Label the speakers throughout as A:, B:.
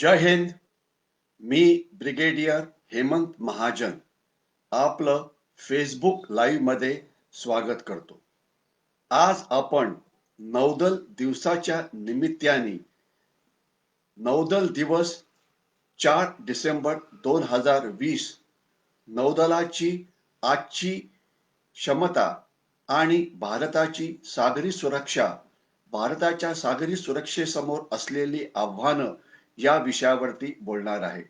A: जय हिंद. मी ब्रिगेडियर हेमंत महाजन आपलं फेसबुक लाईव्हमध्ये स्वागत करतो. आज आपण नौदल दिवसाच्या निमित्ताने नौदल दिवस चार डिसेंबर दोन हजार वीस नौदलाची आजची क्षमता आणि भारताची सागरी सुरक्षा भारताच्या सागरी सुरक्षेसमोर असलेली आव्हानं या विषयावरती बोलणार आहे.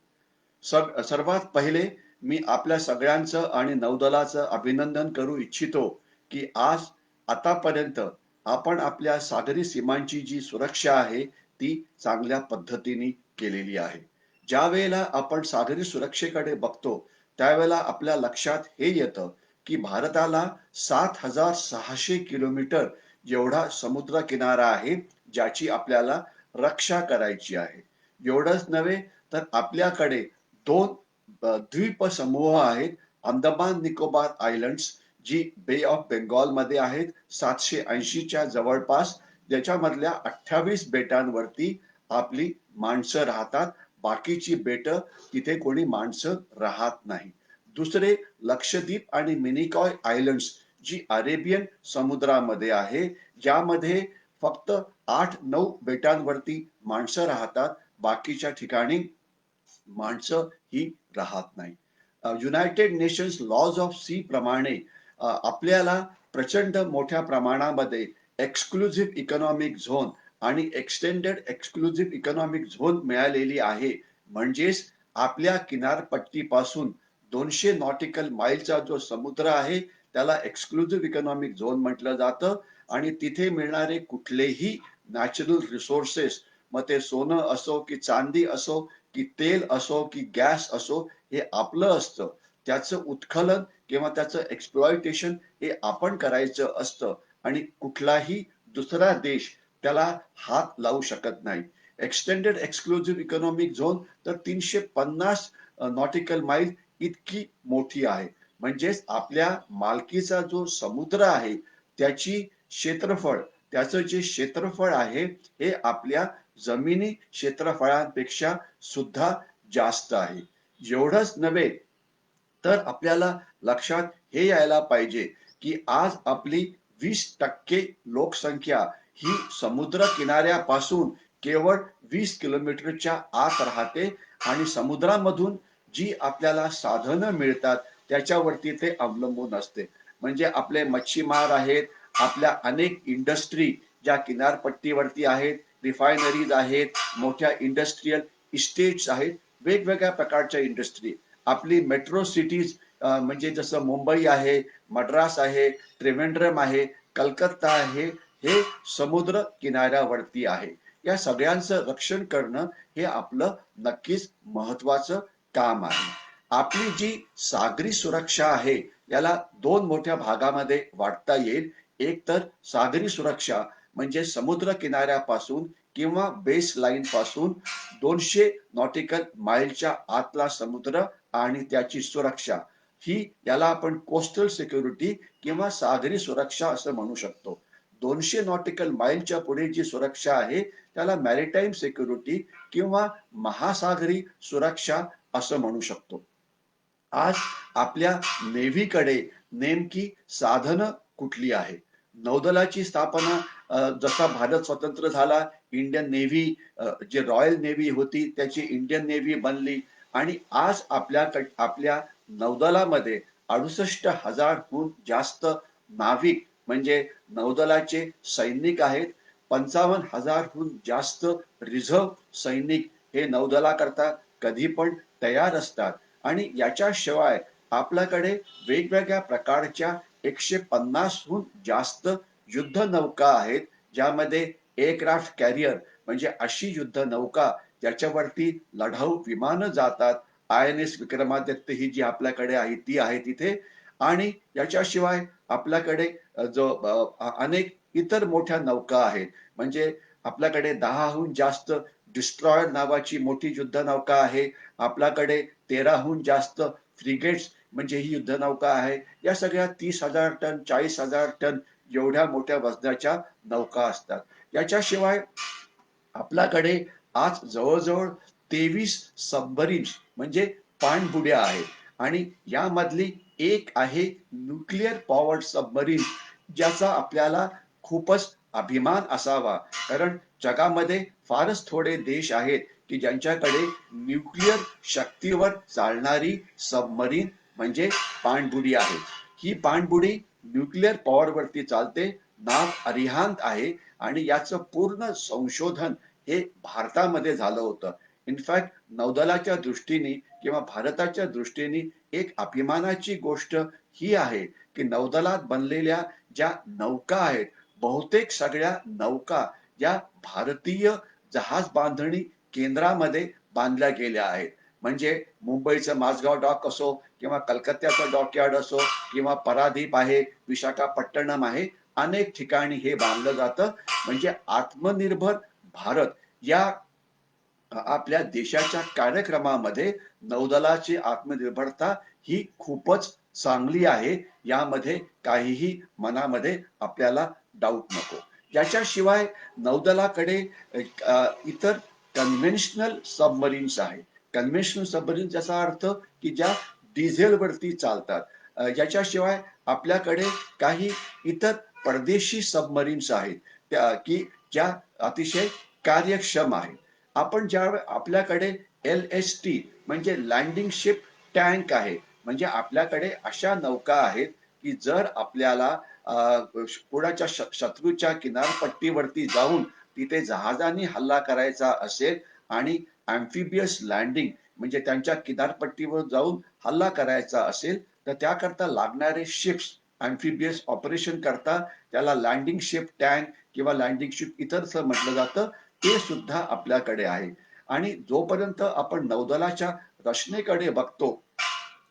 A: सर्वात पहिले मी आपल्या सगळ्यांचं आणि नौदलाचं अभिनंदन करू इच्छितो की आज आतापर्यंत आपण आपल्या सागरी सीमांची जी सुरक्षा आहे ती चांगल्या पद्धतीने केलेली आहे. ज्या वेळेला आपण सागरी सुरक्षेकडे बघतो त्यावेळेला आपल्या लक्षात हे येतं की भारताला सात हजार सहाशे किलोमीटर एवढा समुद्र किनारा आहे ज्याची आपल्याला रक्षा करायची आहे. एवढंच नव्हे तर आपल्याकडे दोन द्वीप समूह आहेत. अंदमान निकोबार आयलंड्स जी बे ऑफ बेंगॉलमध्ये आहेत सातशे ऐंशीच्या जवळपास. ज्याच्यामधल्या अठ्ठावीस बेटांवरती आपली माणसं राहतात. बाकीची बेट तिथे कोणी माणसं राहत नाही. दुसरे लक्षद्वीप आणि मिनिकॉय आयलंड्स जी अरेबियन समुद्रामध्ये आहे ज्यामध्ये फक्त आठ नऊ बेटांवरती माणसं राहतात. बाकीच्या ठिकाणी माणसं ही राहत नाही. United Nations laws of sea प्रमाणे आपल्याला प्रचंड मोठ्या प्रमाणामध्ये एक्सक्लुझिव्ह इकॉनॉमिक झोन आणि एक्सटेंडेड एक्सक्लुझिव्ह इकॉनॉमिक झोन मिळालेली आहे. म्हणजेच आपल्या किनारपट्टीपासून दोनशे नॉटिकल माईलचा जो समुद्र आहे त्याला एक्सक्लुझिव्ह इकॉनॉमिक झोन म्हटलं जातं. आणि तिथे मिळणारे कुठलेही नॅचरल रिसोर्सेस मग ते सोनं असो की चांदी असो की तेल असो की गॅस असो हे आपलं असतं. त्याचं उत्खलन किंवा त्याचं एक्सप्लॉयटेशन हे आपण करायचं असतं. आणि कुठलाही दुसरा देश त्याला हात लावू शकत नाही. एक्सटेंडेड एक्सक्लुझिव्ह इकॉनॉमिक झोन तर तीनशे पन्नास नॉटिकल माईल इतकी मोठी आहे. म्हणजेच आपल्या मालकीचा जो समुद्र आहे त्याची क्षेत्रफळ त्याचं जे क्षेत्रफळ आहे हे आपल्या जमिनी क्षेत्रफळांपेक्षा सुद्धा जास्त आहे. एवढंच नव्हे तर आपल्याला लक्षात हे यायला पाहिजे की आज आपली वीस टक्के लोकसंख्या ही समुद्र किनाऱ्यापासून केवळ वीस किलोमीटरच्या आत राहते आणि समुद्रामधून जी आपल्याला साधनं मिळतात त्याच्यावरती ते अवलंबून असते. म्हणजे आपले मच्छीमार आहेत आपल्या अनेक इंडस्ट्री ज्या किनारपट्टीवरती आहेत रिफायनरीज आहेत मोठ्या इंडस्ट्रीयल इस्टेट्स आहेत वेगवेगळ्या प्रकारच्या इंडस्ट्री आपली मेट्रो सिटीज म्हणजे जसं मुंबई आहे मद्रास आहे त्रिवेंद्रम आहे कलकत्ता आहे हे समुद्र किनाऱ्यावरती आहे. या सगळ्यांचं रक्षण करणं हे आपलं नक्कीच महत्वाचं काम आहे. आपली जी सागरी सुरक्षा आहे याला दोन मोठ्या भागामध्ये वाटता येईल. एक तर सागरी सुरक्षा म्हणजे समुद्र किनाऱ्यापासून किंवा बेस लाईन पासून दोनशे नॉटिकल माइलच्या आतला समुद्र आणि त्याची सुरक्षा. ही याला आपण कोस्टल सिक्युरिटी किंवा सागरी सुरक्षा असं म्हणू शकतो. दोनशे नॉटिकल माइलच्या पुढे जी सुरक्षा आहे त्याला मॅरिटाईम सिक्युरिटी किंवा महासागरी सुरक्षा असं म्हणू शकतो. आज आपल्या नेव्हीकडे नेमकी साधनं कुठली आहे? नौदलाची स्थापना जसा भारत स्वतंत्र झाला इंडियन नेव्ही जे रॉयल नेव्ही होती त्याची इंडियन नेव्ही बनली. आणि आज आपल्या आपल्या नौदलामध्ये अडुसष्ट हजारहून जास्त नाविक म्हणजे नौदलाचे सैनिक आहेत. पंचावन्न हजारहून जास्त रिझर्व सैनिक हे नौदलाकरता कधी पण तयार असतात. आणि याच्याशिवाय आपल्याकडे वेगवेगळ्या प्रकारच्या एकशे पन्नासहून जास्त युद्ध नौका आहेत ज्यामध्ये एअरक्राफ्ट कॅरियर म्हणजे अशी युद्ध नौका ज्याच्यावरती लढाऊ विमानं जातात आय एन एस विक्रमादित्य ही जी आपल्याकडे आहे ती आहे तिथे. आणि याच्याशिवाय आपल्याकडे जो अनेक इतर मोठ्या नौका आहेत. म्हणजे आपल्याकडे दहाहून जास्त डिस्ट्रॉयर नावाची मोठी युद्ध नौका आहे. आपल्याकडे तेराहून जास्त फ्रिगेट्स म्हणजे ही युद्धनौका आहे. या सगळ्या तीस हजार टन चाळीस हजार टन एवढ्या मोठ्या वजनाच्या नौका असतात. याच्याशिवाय आपल्याकडे आज जवळजवळ तेवीस सबमरीन्स म्हणजे पाणबुड्या आहेत. आणि यामधली एक आहे न्यूक्लिअर पॉवर्ड सबमरीन ज्याचा आपल्याला खूपच अभिमान असावा. कारण जगामध्ये फारच थोडे देश आहेत की ज्यांच्याकडे न्यूक्लिअर शक्तीवर चालणारी सबमरीन म्हणजे पाणबुडी आहे. ही पाणबुडी न्यूक्लिअर पॉवरवरती चालते नाव अरिहांत आहे आणि याचं पूर्ण संशोधन हे भारतामध्ये झालं होतं. इनफॅक्ट नौदलाच्या दृष्टीने किंवा भारताच्या दृष्टीने एक अभिमानाची गोष्ट ही आहे की नौदलात बनलेल्या ज्या नौका आहेत बहुतेक सगळ्या नौका या भारतीय जहाज बांधणी केंद्रामध्ये बांधल्या गेल्या आहेत. म्हणजे मुंबईचं माझगाव डॉक असो किंवा कलकत्त्याचं डॉकयार्ड असो किंवा परादीप आहे विशाखापट्टणम आहे अनेक ठिकाणी हे बांधलं जातं. म्हणजे आत्मनिर्भर भारत या आपल्या देशाच्या कार्यक्रमामध्ये नौदलाची आत्मनिर्भरता ही खूपच चांगली आहे. यामध्ये काहीही मनामध्ये आपल्याला डाऊट नको. याच्याशिवाय नौदलाकडे इतर कन्व्हेन्शनल सबमरीन्स आहे कन्व्हेन्शनल सबमरीन्स याचा अर्थ की ज्या डिझेलवरती चालतात. याच्याशिवाय आपल्याकडे काही इतर परदेशी सबमरीन्स आहेत त्या की ज्या अतिशय कार्यक्षम आहेत. आपण ज्या आपल्याकडे एल एस टी म्हणजे लँडिंग शिप टँक आहे म्हणजे आपल्याकडे अशा नौका आहेत की जर आपल्याला कोणाच्या शत्रूच्या किनारपट्टीवरती जाऊन तिथे जहाजाने हल्ला करायचा असेल आणि अँफिबियस लँडिंग म्हणजे त्यांच्या किनारपट्टीवर जाऊन हल्ला करायचा असेल तर त्याकरता लागणारे शिप्स अँफिबियस ऑपरेशन करता त्याला लँडिंग शिप टँक किंवा लँडिंग शिप इतर म्हटलं जातं ते सुद्धा आपल्याकडे आहे. आणि जोपर्यंत आपण नौदलाच्या रचनेकडे बघतो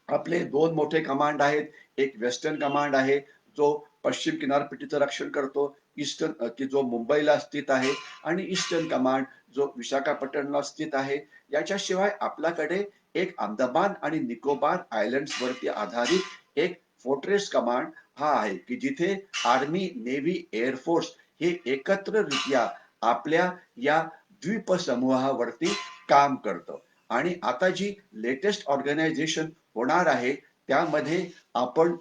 A: आपले दोन मोठे कमांड आहेत एक वेस्टर्न कमांड आहे जो पश्चिम किनारपट्टीचं रक्षण करतो ईस्टर्न की जो मुंबईला स्थित आहे आणि ईस्टर्न कमांड जो विशाखापट्टणला स्थित आहे याच्याशिवाय आपल्याकडे एक अंदमान आणि निकोबार आयलंड वरती आधारित एक फोर्ट्रेस कमांड हा आहे की जिथे आर्मी नेव्ही एअरफोर्स हे एकत्ररित्या आपल्या या द्वीप समूहावरती काम करतं. आणि आता जी लेटेस्ट ऑर्गनायझेशन होणार आहे त्यामध्ये आपण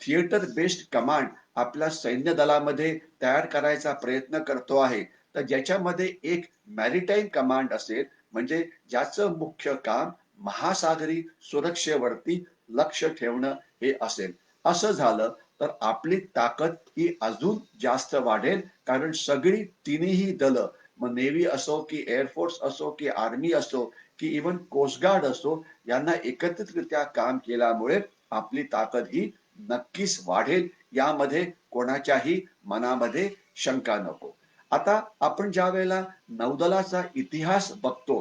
A: थिएटर बेस्ड कमांड आपल्या सैन्य दलामध्ये तयार करायचा प्रयत्न करतो आहे. तर ज्याच्यामध्ये एक मॅरिटाईम कमांड असेल म्हणजे ज्याचं मुख्य काम महासागरी सुरक्षेवरती लक्ष ठेवणं हे असेल. असं झालं तर आपली ताकद ही अजून जास्त वाढेल कारण सगळी तिन्ही दल मग नेव्ही असो की एअरफोर्स असो की आर्मी असो की इवन कोस्टगार्ड असो यांना एकत्रितरित्या काम केल्यामुळे आपली ताकद ही नक्कीच वाढेल. यामध्ये कोणाच्याही मनामध्ये शंका नको. आता आपण ज्या वेळेला नौदलाचा इतिहास बघतो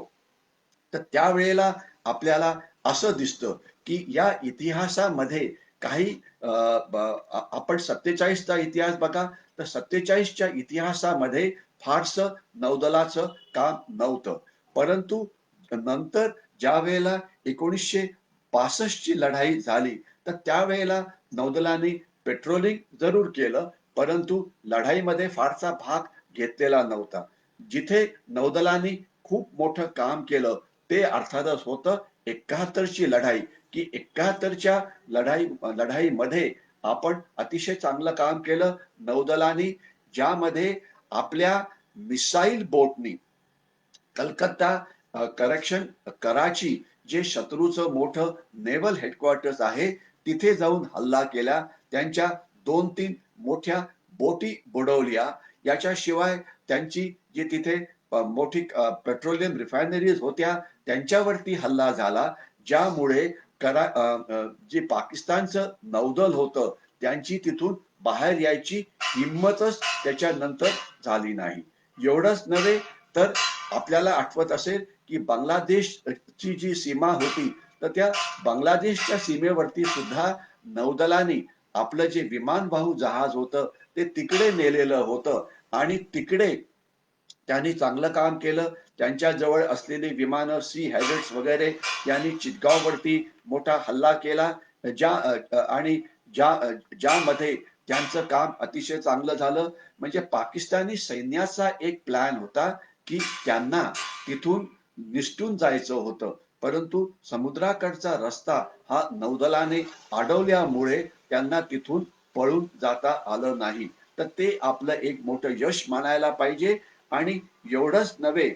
A: तर त्यावेळेला आपल्याला असं दिसतं की या इतिहासामध्ये काही आपण सत्तेचाळीसचा इतिहास बघा तर सत्तेचाळीसच्या इतिहासामध्ये फारस नौदलाचं काम नव्हतं. परंतु नंतर ज्या वेळेला एकोणीसशे पासष्टची लढाई झाली तर त्यावेळेला नौदलाने पेट्रोलिंग जरूर केलं परंतु लढाईमध्ये फारसा भाग घेतलेला नव्हता. जिथे नौदलाने खूप मोठं काम केलं ते अर्थातच होतं एकाहत्तरची लढाई. की एकाहत्तरच्या लढाई लढाईमध्ये आपण अतिशय चांगलं काम केलं नौदलानी ज्यामध्ये आपल्या मिसाईल बोटनी कलकत्ता करेक्शन कराची जे शत्रूचं मोठं नेव्हल हेडक्वार्टर्स आहे तिथे जाऊन हल्ला केला. त्यांच्या दोन तीन मोठ्या बोटी बुडवल्या. याच्याशिवाय त्यांची जी तिथे मोठी पेट्रोलियम रिफायनरीज होत्या. त्यांच्यावरती हल्ला झाला. ज्यामुळे करा जे पाकिस्तानचं नौदल होतं त्यांची तिथून बाहेर यायची हिंमतच त्याच्यानंतर झाली नाही. एवढंच नव्हे तर आपल्याला आठवत असेल की बांगलादेशची जी सीमा होती तर त्या बांगलादेशच्या सीमेवरती सुद्धा नौदलाने आपलं जे विमानवाहू जहाज होतं ते तिकडे नेलेलं होतं. आणि तिकडे त्यांनी चांगलं काम केलं. त्यांच्या जवळ असलेली विमानं सी हॅझर्ड्स वगैरे यांनी चितगाववरती मोठा हल्ला केला. ज्या आणि ज्या ज्यामध्ये त्यांचं काम अतिशय चांगलं झालं. म्हणजे पाकिस्तानी सैन्याचा एक प्लॅन होता की त्यांना तिथून निष्ठून जायचं होतं. परंतु समुद्राकडचा रस्ता हा नौदलाने अडवल्यामुळे त्यांना तिथून पळून जाता आलं नाही. तर ते आपलं एक मोठं यश मानायला पाहिजे. आणि एवढंच नव्हे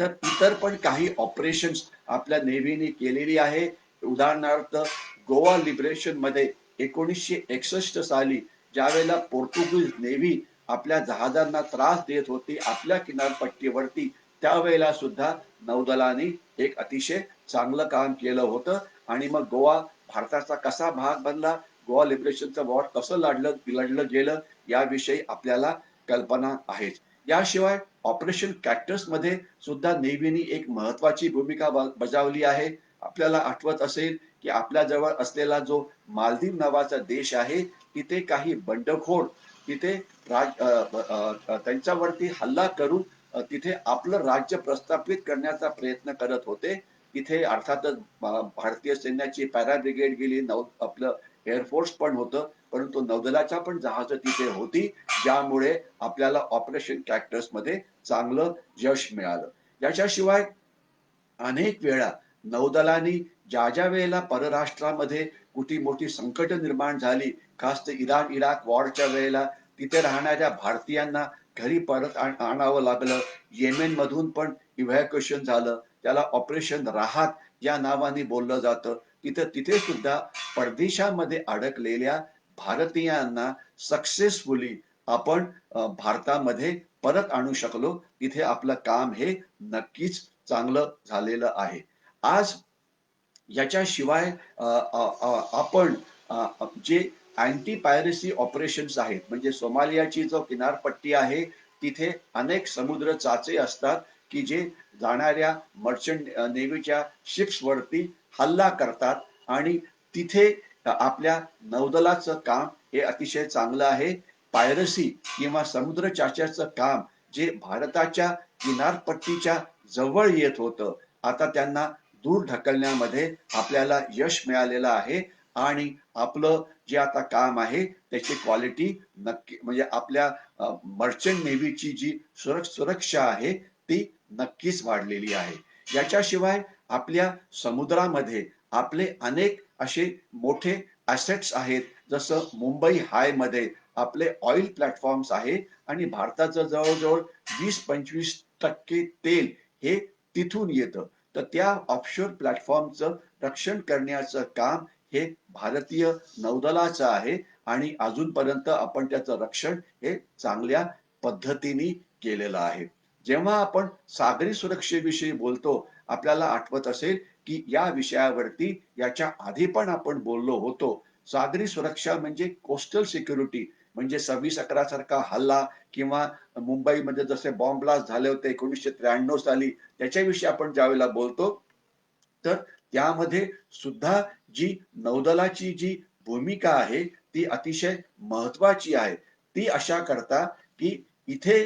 A: तर इतर पण काही ऑपरेशन्स आपल्या नेव्हीने केलेली आहे. उदाहरणार्थ गोवा लिबरेशनमध्ये एकोणीसशे एकसष्ट साली ज्यावेळेला पोर्तुगीज नेव्ही आपल्या जहाजांना त्रास देत होती आपल्या किनारपट्टीवरती त्यावेळेला सुद्धा नौदलाने एक अतिशय चांगलं काम केलं होतं. आणि मग गोवा भारताचा कसा भाग बनला? गोवा लिबरेशनचं वॉर कसं लढलं लढलं गेलं? याविषयी आपल्याला कल्पना आहेच. याशिवाय ऑपरेशन कॅक्टसमध्ये सुद्धा नेव्हीनी एक महत्वाची भूमिका ब- बजावली आहे. आपल्याला आठवत असेल की आपल्या जवळ असलेला जो मालदीव नावाचा देश आहे तिथे काही बंडखोर तिथे राज त्यांच्यावरती हल्ला करून तिथे आपलं राज्य प्रस्थापित करण्याचा प्रयत्न करत होते. तिथे अर्थातच भारतीय सैन्याची पॅरा ब्रिगेड गेली नौ आपलं एअरफोर्स पण होतं. परंतु नौदलाच्या पण जहाज तिथे होती ज्यामुळे आपल्याला ऑपरेशन कॅक्टर्समध्ये चांगलं यश मिळालं. याच्याशिवाय अनेक वेळा नौदलाने ज्या ज्या वेळेला परराष्ट्रामध्ये कुठे मोठी संकट निर्माण झाली खास तर इराण इराक वॉरच्या वेळेला तिथे राहणाऱ्या भारतीयांना घरी परत आणावं लागलं. येमेन मधून पण इव्हॅक्युएशन झालं. त्याला ऑपरेशन राहत या नावाने बोललं जातं. तिथे तिथे सुद्धा परदेशामध्ये अडकलेल्या भारतीयांना सक्सेसफुली आपण भारतामध्ये परत आणू शकलो. तिथे आपलं काम हे नक्कीच चांगलं झालेलं आहे. आज याच्याशिवाय आपण जे अँटी पायरसी ऑपरेशन्स आहेत म्हणजे सोमालियाची जो किनारपट्टी आहे तिथे अनेक समुद्र चाचे असतात की जे जाणाऱ्या मर्चंट नेव्हीच्या शिप्सवरती हल्ला करतात आणि तिथे आपल्या नौदलाचं काम हे अतिशय चांगलं आहे. पायरसी किंवा समुद्र चाच्याचं काम जे भारताच्या किनारपट्टीच्या जवळ येत होतं आता त्यांना दूर ढकलण्यामध्ये आपल्याला यश मिळालेलं आहे. आणि आपलं जे आता काम आहे त्याची क्वालिटी नक्की म्हणजे आपल्या मर्चंट नेव्हीची जी सुरक्षा आहे ती नक्कीच वाढलेली आहे. याच्याशिवाय आपल्या समुद्रामध्ये आपले अनेक असे मोठे असेट्स आहेत. जसं मुंबई हायमध्ये आपले ऑइल प्लॅटफॉर्म्स आहे आणि भारताचं जवळजवळ वीस पंचवीस टक्के तेल हे तिथून येतं. तर त्या ऑफशोर प्लॅटफॉर्मचं रक्षण करण्याचं काम हे भारतीय नौदलाचं आहे आणि अजूनपर्यंत आपण त्याचं रक्षण हे चांगल्या पद्धतीने केलेलं आहे. जेव्हा आपण सागरी सुरक्षेविषयी बोलतो आपल्याला आठवत असेल की या विषयावरती याच्या आधी पण आपण बोललो होतो. सागरी सुरक्षा म्हणजे कोस्टल सिक्युरिटी म्हणजे सव्वीस अकरा सारखा हल्ला किंवा मुंबईमध्ये जसे बॉम्ब ब्लास्ट झाले होते एकोणीसशे त्र्याण्णव साली त्याच्याविषयी आपण ज्यावेळेला बोलतो तर त्यामध्ये सुद्धा जी नौदलाची जी भूमिका आहे ती अतिशय महत्वाची आहे. ती अशा करता की इथे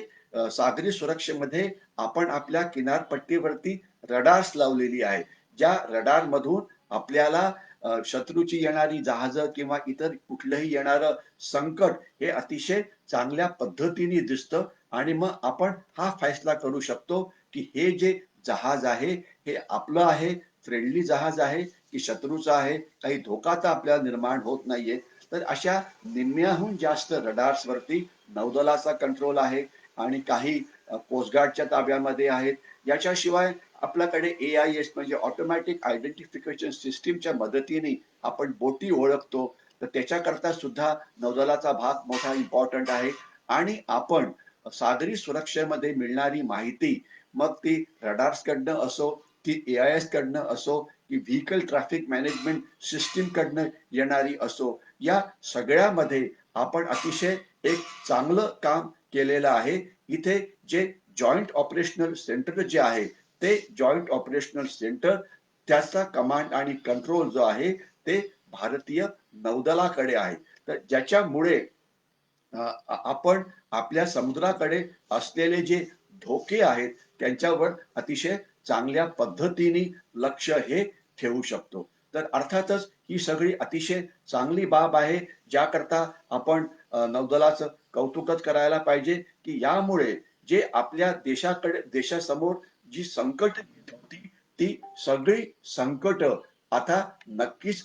A: सागरी सुरक्षेमध्ये आपण आपल्या किनारपट्टीवरती रडार्स लावलेली आहे. ज्या रडार मधून आपल्याला शत्रूची येणारी जहाजं किंवा इतर कुठलंही येणारं संकट हे अतिशय चांगल्या पद्धतीने दिसतं आणि मग आपण हा फैसला करू शकतो की हे जे जहाज आहे हे आपलं आहे फ्रेंडली जहाज आहे की शत्रूचं आहे काही धोका तर आपल्याला निर्माण होत नाहीये. तर अशा निम्म्याहून जास्त रडार्स वरती नौदलाचा कंट्रोल आहे आणि काही कोस्टगार्डच्या ताब्यामध्ये आहेत. याच्याशिवाय आपल्याकडे ए आय एस म्हणजे ऑटोमॅटिक आयडेंटिफिकेशन सिस्टीमच्या मदतीने आपण बोटी ओळखतो. तर त्याच्याकरता सुद्धा नौदलाचा भाग मोठा इम्पॉर्टंट आहे. आणि आपण सागरी सुरक्षेमध्ये मिळणारी माहिती मग ती रडार्स कडनं असो की ए आय एस कडनं असो की व्हेकल ट्रॅफिक मॅनेजमेंट सिस्टीम कडनं येणारी असो या सगळ्यामध्ये आपण अतिशय एक चांगलं काम केलेलं आहे. इथे जे जॉईंट ऑपरेशनल सेंटर जे आहे ते जॉईंट ऑपरेशनल सेंटर त्याचा कमांड आणि कंट्रोल जो आहे ते भारतीय नौदलाकडे आहे. तर ज्याच्यामुळे आपण आपल्या समुद्राकडे असलेले जे धोके आहेत त्यांच्यावर अतिशय चांगल्या पद्धतीने लक्ष हे ठेवू शकतो. तर अर्थातच ही सगळी अतिशय चांगली बाब आहे ज्याकरता आपण नौदलाचं कौतुकच करायला पाहिजे की यामुळे जे आपल्या देशाकडे देशासमोर जी संकट होती ती सगळी संकट आता नक्कीच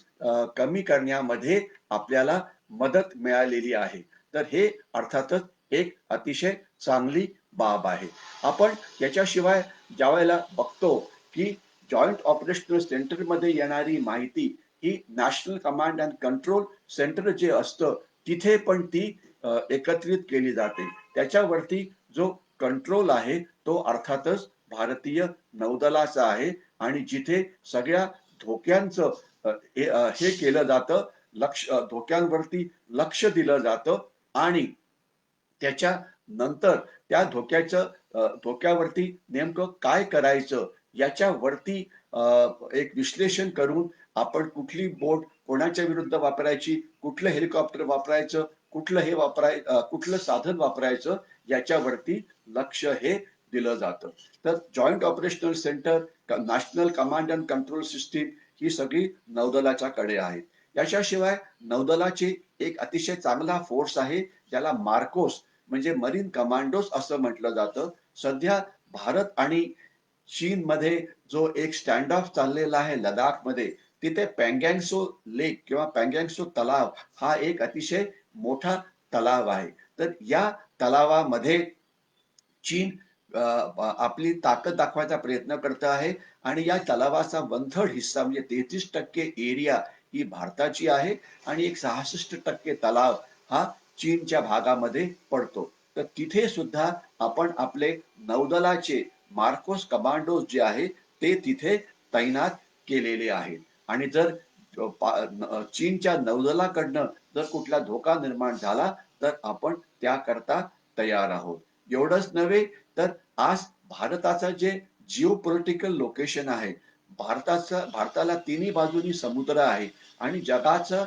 A: कमी करण्यामध्ये आपल्याला मदत मिळालेली आहे. तर हे अर्थातच एक अतिशय चांगली बाब आहे. आपण याच्याशिवाय ज्या वेळेला बघतो की जॉईंट ऑपरेशनल सेंटरमध्ये येणारी माहिती ही national command and control centre जे असतं तिथे पण ती एकत्रित केली जाते. त्याच्यावरती जो कंट्रोल आहे तो अर्थातच भारतीय नौदलाचा आहे आणि जिथे सगळ्या धोक्यांचं हे केलं जातं लक्ष धोक्यांवरती लक्ष दिलं जातं आणि त्याच्या नंतर त्या धोक्याचं धोक्यावरती नेमकं काय करायचं याच्यावरती एक विश्लेषण करून आपण कुठली बोट कोणाच्या विरुद्ध वापरायची कुठलं हेलिकॉप्टर वापरायचं कुठलं हे वापराय कुठलं साधन वापरायचं याच्यावरती लक्ष हे दिलं जातं. तर joint operational centre national command and control system ही सगळी नौदलाच्या कडे आहे. याच्याशिवाय नौदलाची एक अतिशय चांगला फोर्स आहे ज्याला मार्कोस म्हणजे मरीन कमांडोस असं म्हटलं जातं. सध्या भारत आणि चीन मध्ये जो एक स्टँड ऑफ चाललेला आहे लडाखमध्ये तिथे पँगँगसो लेक किंवा पँगँगसो तलाव हा एक अतिशय मोठा तलाव आहे. तर या तलावामध्ये चीन आपली ताकद दाखवायचा प्रयत्न करत आहे. आणि या तलावाचा वंथड हिस्सा म्हणजे तेहतीस टक्के एरिया ही भारताची आहे. आणि एक सहासष्ट टक्के तलाव हा चीनच्या भागामध्ये पडतो. तर तिथे सुद्धा आपण आपले नौदलाचे मार्कोस कमांडोज जे आहे ते तिथे तैनात केलेले आहेत. आणि जर चीनच्या नौदलाकडनं जर कुठला धोका निर्माण झाला तर आपण त्याकरता तयार आहोत. एवढंच नव्हे तर आज भारताचं जे जिओ पॉलिटिकल लोकेशन आहे भारताचं भारताला तिन्ही बाजूनी समुद्र आहे आणि जगाचा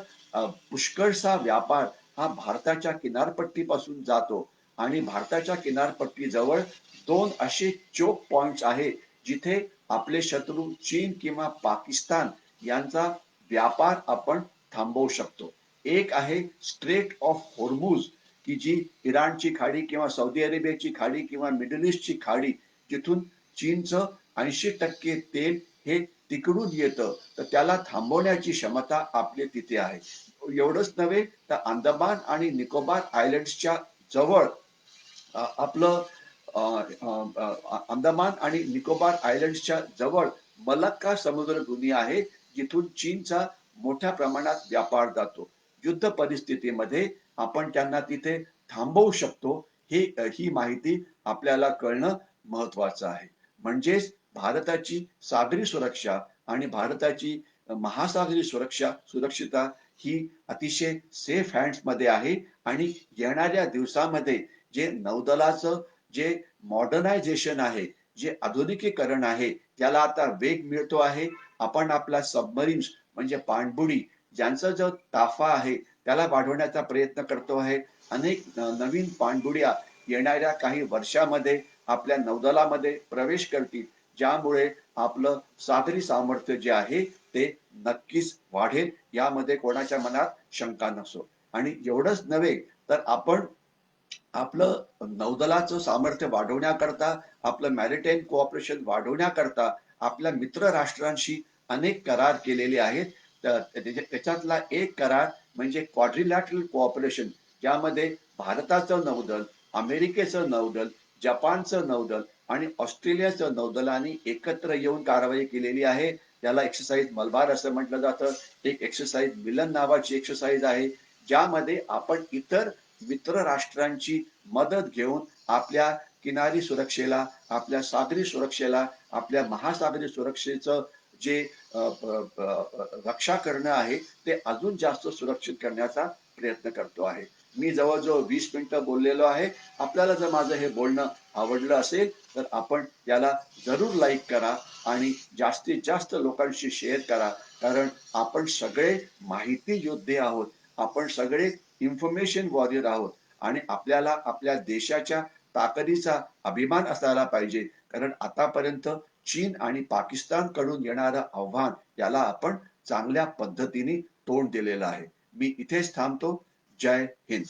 A: पुष्कळसा व्यापार हा भारताच्या किनारपट्टीपासून जातो आणि भारताच्या किनारपट्टीजवळ दोन असे चोक पॉइंट्स आहे जिथे आपले शत्रू चीन किंवा पाकिस्तान यांचा व्यापार आपण थांबवू शकतो. एक आहे स्ट्रेट ऑफ होर्मुज की जी इराणची खाडी किंवा सौदी अरेबियाची खाडी किंवा मिडल ईस्टची खाडी जिथून चीनचं ऐंशी टक्के तेल हे तिकडून येतं तर त्याला थांबवण्याची क्षमता आपली तिथे आहे. एवढंच नव्हे तर अंदमान आणि निकोबार आयलँड्सच्या जवळ आपलं अंदमान आणि निकोबार आयलंडच्या जवळ मलक्का समुद्रधुनी आहे जिथून चीनचा मोठ्या प्रमाणात व्यापार जातो. युद्ध परिस्थितीमध्ये आपण त्यांना तिथे थांबवू शकतो ही ही माहिती आपल्याला कळणं महत्वाचं आहे. म्हणजेच भारताची सागरी सुरक्षा आणि भारताची महासागरी सुरक्षा सुरक्षिता ही अतिशय सेफ हँड्समध्ये आहे आणि येणाऱ्या दिवसामध्ये जे नौदलाचं जे मॉडर्नायझेशन आहे जे आधुनिकीकरण आहे त्याला आता वेग मिळतो आहे. आपण आपला सबमरीन्स म्हणजे पाणबुडी ज्यांचा जो ताफा आहे त्याला वाढवण्याचा प्रयत्न करतो आहे. अनेक नवीन पाणबुड्या येणाऱ्या काही वर्षामध्ये आपल्या नौदलामध्ये प्रवेश करतील. ज्यामुळे आपलं सागरी सामर्थ्य जे आहे ते नक्कीच वाढेल. यामध्ये कोणाच्या मनात शंका नसो. आणि एवढंच नव्हे तर आपण आपलं नौदलाचं सामर्थ्य वाढवण्याकरता आपलं मॅरिटाईम कोऑपरेशन वाढवण्याकरता आपल्या मित्र राष्ट्रांशी अनेक करार केलेले आहेत. त्याच्यातला एक करार म्हणजे क्वाड्रिलॅटरल कोऑपरेशन ज्यामध्ये भारताचं नौदल अमेरिकेचं नौदल जपानचं नौदल आणि ऑस्ट्रेलियाचं नौदलाने एकत्र येऊन कारवाई केलेली आहे. त्याला एक्सरसाइज मलबार असं म्हटलं जातं. एक एक्सरसाइज मिलन नावाची एक्सरसाइज आहे ज्यामध्ये आपण इतर मित्र राष्ट्रांची मदत घेऊन आपल्या किनारी सुरक्षेला आपल्या सागरी सुरक्षेला आपल्या महासागरी सुरक्षेचं जे रक्षा करणं आहे ते अजून जास्त सुरक्षित करण्याचा प्रयत्न करतो आहे. मी जवळजवळ वीस मिनिटं बोललेलो आहे. आपल्याला जर माझं हे बोलणं आवडलं असेल तर आपण त्याला जरूर लाईक करा आणि जास्तीत जास्त लोकांशी शेअर करा. कारण आपण सगळे माहिती योद्धे आहोत. आपण सगळे इन्फॉर्मेशन वॉरियर आहोत. आणि आपल्याला आपल्या देशाच्या ताकदीचा अभिमान असायला पाहिजे. कारण आतापर्यंत चीन आणि पाकिस्तानकडून येणारं आव्हान याला आपण चांगल्या पद्धतीने तोंड दिलेलं आहे. मी इथेच थांबतो. जय हिंद.